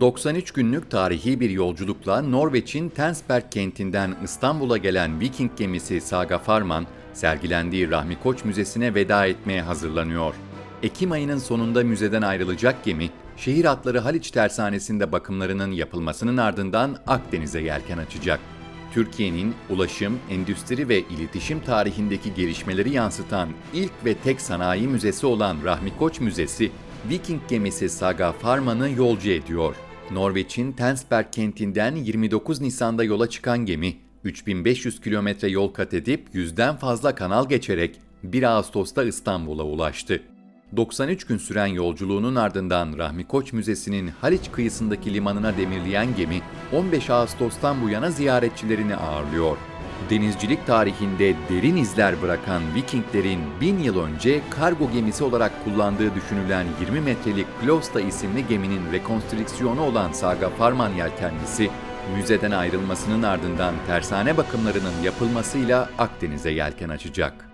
93 günlük tarihi bir yolculukla Norveç'in Tensberg kentinden İstanbul'a gelen Viking gemisi Saga Farman, sergilendiği Rahmi Koç Müzesi'ne veda etmeye hazırlanıyor. Ekim ayının sonunda müzeden ayrılacak gemi, şehir hatları Haliç Tersanesi'nde bakımlarının yapılmasının ardından Akdeniz'e yelken açacak. Türkiye'nin ulaşım, endüstri ve iletişim tarihindeki gelişmeleri yansıtan ilk ve tek sanayi müzesi olan Rahmi Koç Müzesi, Viking gemisi Saga Farman'ı yolcu ediyor. Norveç'in Tensberg kentinden 29 Nisan'da yola çıkan gemi, 3500 kilometre yol kat edip yüzden fazla kanal geçerek 1 Ağustos'ta İstanbul'a ulaştı. 93 gün süren yolculuğunun ardından Rahmi Koç Müzesi'nin Haliç kıyısındaki limanına demirleyen gemi 15 Ağustos'tan bu yana ziyaretçilerini ağırlıyor. Denizcilik tarihinde derin izler bırakan Vikinglerin bin yıl önce kargo gemisi olarak kullandığı düşünülen 20 metrelik Klosta isimli geminin rekonstrüksiyonu olan Saga Farman yelkenlisi, müzeden ayrılmasının ardından tersane bakımlarının yapılmasıyla Akdeniz'e yelken açacak.